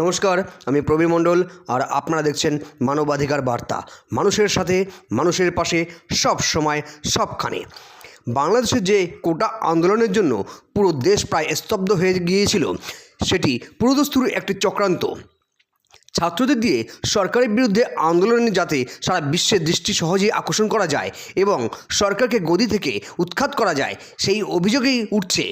নমস্কার, আমি প্রবীর মণ্ডল আর আপনারা দেখছেন মানবাধিকার বার্তা। মানুষের সাথে, মানুষের পাশে, সব সময়, সবখানে। বাংলাদেশের যে কোটা আন্দোলনের জন্য পুরো দেশ প্রায় স্তব্ধ হয়ে গিয়েছিল, সেটি পুরোদস্তুর একটি চক্রান্ত। ছাত্রদের দিয়ে সরকারের বিরুদ্ধে আন্দোলনে যাতে সারা বিশ্বের দৃষ্টি সহজেই আকর্ষণ করা যায় এবং সরকারকে গদি থেকে উৎখাত করা যায়, সেই অভিযোগেই উঠছে।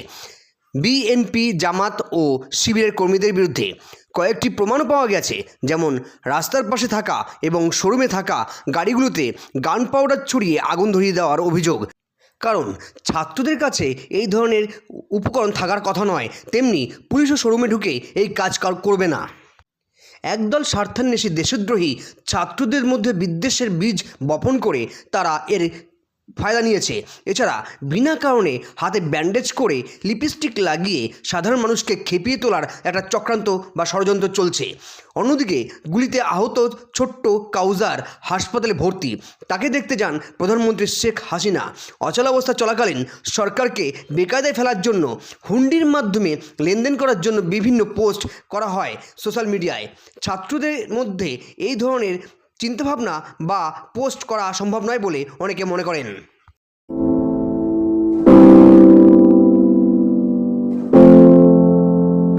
বিএনপি, জামাত ও শিবিরের কর্মীদের বিরুদ্ধে কয়েকটি প্রমাণও পাওয়া গেছে। যেমন, রাস্তার পাশে থাকা এবং শোরুমে থাকা গাড়িগুলোতে গান পাউডার ছড়িয়ে আগুন ধরিয়ে দেওয়ার অভিযোগ। কারণ, ছাত্রদের কাছে এই ধরনের উপকরণ থাকার কথা নয়। তেমনি পুলিশও শোরুমে ঢুকে এই কাজ করবে না। একদল স্বার্থান্বেষী দেশদ্রোহী ছাত্রদের মধ্যে বিদ্বেষের বীজ বপন করে তারা এর ফায়দা নিয়েছে। এছাড়া বিনা কারণে হাতে ব্যান্ডেজ করে লিপস্টিক লাগিয়ে সাধারণ মানুষকে খেপিয়ে তোলার একটা চক্রান্ত বা ষড়যন্ত্র চলছে। অন্যদিকে গুলিতে আহত ছোট্ট কাউজার হাসপাতালে ভর্তি। তাকে দেখতে যান প্রধানমন্ত্রী শেখ হাসিনা। অচলাবস্থা চলাকালীন সরকারকে বেকায়দায় ফেলার জন্য, হুন্ডির মাধ্যমে লেনদেন করার জন্য বিভিন্ন পোস্ট করা হয় সোশ্যাল মিডিয়ায়। ছাত্রদের মধ্যে এই ধরনের চিন্তাভাবনা বা পোস্ট করা সম্ভব নয় বলে অনেকে মনে করেন।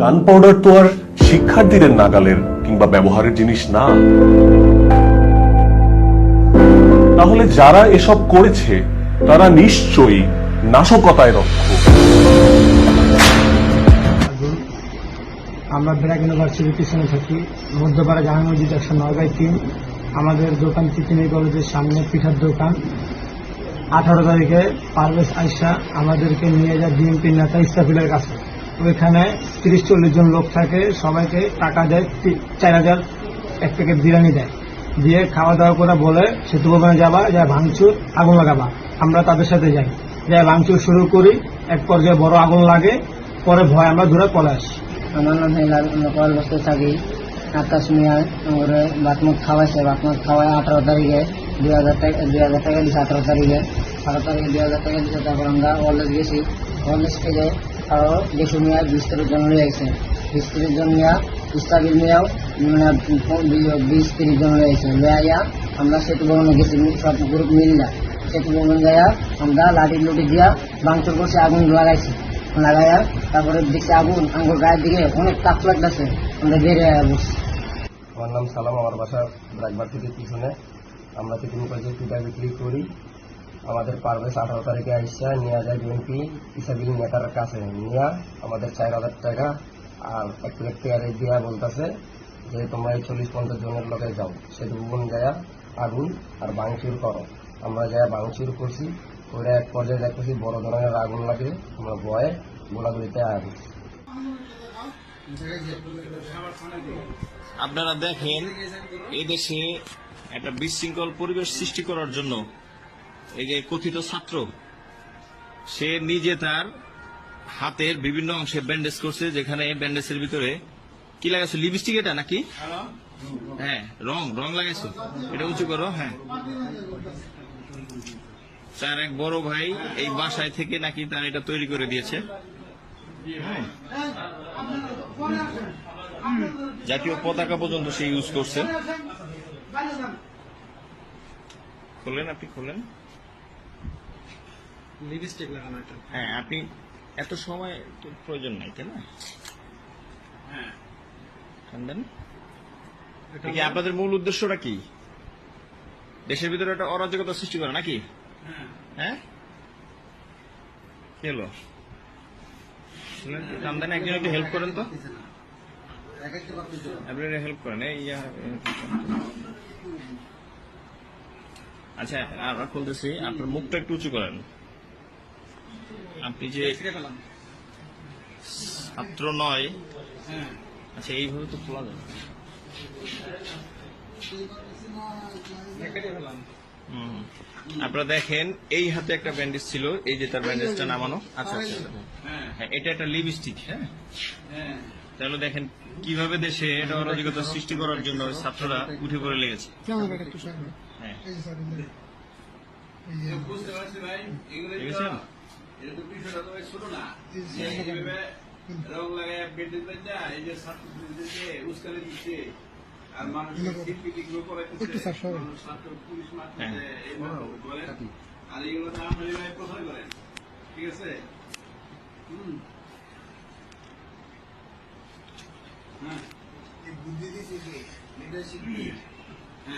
গান পাউডার তো আর শিক্ষার্থীদের নাগালের কিংবা ব্যবহারের জিনিস না। তাহলে যারা এসব করেছে তারা নিশ্চয়ই নাশকতায় রক্ষ। আমরা ব্র্যাক ইউনিভার্সিটির পিছনে থাকি মধ্যপাড়া মসজিদ একশো নয় বাই তিন। আমাদের দোকান চিকিনি কলেজের সামনে পিঠার দোকান। আঠারো তারিখে পারভেজ আইসা আমাদেরকে নিয়ে যায় বিএনপির নেতা ইস্তাফিলের কাছে। ওইখানে তিরিশ চল্লিশ জন লোক থাকে, সবাইকে টাকা দেয় চার হাজার এক প্যাকেট বিরিয়ানি দেয়। দিয়ে খাওয়া দাওয়া করে বলে, সেতু ভবনে যাবা, যা ভাঙচুর, আগুন লাগাবা। আমরা তাদের সাথে যাই। যাই ভাঙচুর শুরু করি, এক পর্যায়ে বড় আগুন লাগে, পরে ভয় আমরা দূরে পলে আসি আমার নাম আকাশ মিয়া আমাদের বাতমুখ খাওয়াইছে বাতমুখ খাওয়াই আঠারো তারিখে, দুই হাজার টাকা দুই হাজার টাকা দিছে আঠারো তারিখে। আঠারো তারিখে, দুই হাজার টাকা দিছে, তারপর আমরা অলরেজ গেছি। অলরেজ থেকে আরও বেশি মিয়া বিশ তারিখ জন হয়ে গেছে বিশ তিরিশ জন মিয়া ইস্তাবিল মানে বিশ তিরিশ জন হয়ে গেছে লইয়া আমরা সেতু ভবনে গেছি সব গ্রুপ মিলিয়া। সেতু ভবন যাইয়া আমরা লাঠি লুটি দিয়া ভাঙচুর করছি, আগুন লাগাইছি লাগাইয়া তারপরে দেখছি আগুন আঙ্গুর গায়ের দিকে অনেক তাপ লাগতেছে। আমরা বসছি আমার নাম সালাম, আমার বাসা ব্রাকবার থেকে পিছনে। আমরা তিন কলেজে পিঠা বিক্রি করি। আমাদের পারভেজ আঠারো তারিখে আইসা নিয়ে যায় বিএনপি ইসাবিল নেতার কাছে। নিয়ে আমাদের চার হাজার টাকা আর এক প্লেট পেয়ারে দিয়া বলতেছে যে, তোমরা এই চল্লিশ পঞ্চাশ জনের লোকে যাও। সে দুগুণ যায় আগুন আর ভাঙচুর করো। আমরা যায় ভাঙচুর করছি। এক পর্যায়ে বড় ধরনের আগুন লাগে, আমরা গোলাগুলিতে আপনারা দেখেন, এই দেশে একটা বিশৃঙ্খল পরিবেশ সৃষ্টি করার জন্য এই যে কথিত ছাত্র, সে নিজে তার হাতের বিভিন্ন অংশে ব্যান্ডেজ করছে, যেখানে ব্যান্ডেজের ভিতরে কি লাগাইছো লিপস্টিক এটা নাকি? হ্যাঁ রং রং লাগাইছো। এটা উঁচু করো হ্যাঁ। তার এক বড় ভাই এই বাসায় থেকে নাকি তার এটা তৈরি করে দিয়েছে। হ্যাঁ জাতীয় পতাকা পর্যন্ত সে ইউজ করছে। খোলেন আপনি খোলেন। লিপস্টিক লাগানো এটা হ্যাঁ আপনি এত সময় তো প্রয়োজন নাই তাই না? ঠান্ডান আপনাদের মূল উদ্দেশ্যটা কি? দেশের ভিতরে একটা অরাজকতা সৃষ্টি করা নাকি? হ্যাঁ? একজন একটু হেল্প করেন তো। হেল্প করেন, এই আচ্ছা আপনার মুখটা একটু উঁচু করেন। আপনি যে ছাত্র নয় আচ্ছা এইভাবে তো খোলা যাবে। আপনারা দেখেন এই হাতে একটা ব্যান্ডেজ ছিল এই যে তার ব্যান্ডেজটা নামানো। আচ্ছা আচ্ছা হ্যাঁ এটা একটা লিপস্টিক হ্যাঁ? তাহলে দেখেন কীভাবে দেশে এটা অরাজকতা সৃষ্টি করার জন্য ছাত্ররা উঠে পড়ে লেগেছে। হ্যাঁ? রং লাগায় বেঁধে এই যে ছাত্রছাত্রীদেরকে উস্কানি দিচ্ছে আর মানুষের সিপিটিগুলো করাইতেছে মানুষ ছাত্র পুলিশ মারতেছে এইভাবে বলেন আর এগুলো তো প্রচার করেন ঠিক আছে? হুম। হ্যাঁ। বুদ্ধি দিচ্ছে কি? লিডারশিপ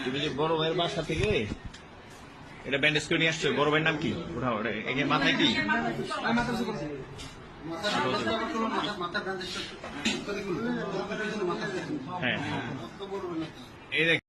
তুমি যে বড় ভাইয়ের বাসা থেকে এটা ব্যান্ডেজ করে নিয়ে আসছো বড় ভাইয়ের নাম কি? ওঠা ওটা একে মাথায় কি? হ্যাঁ। এই দেখ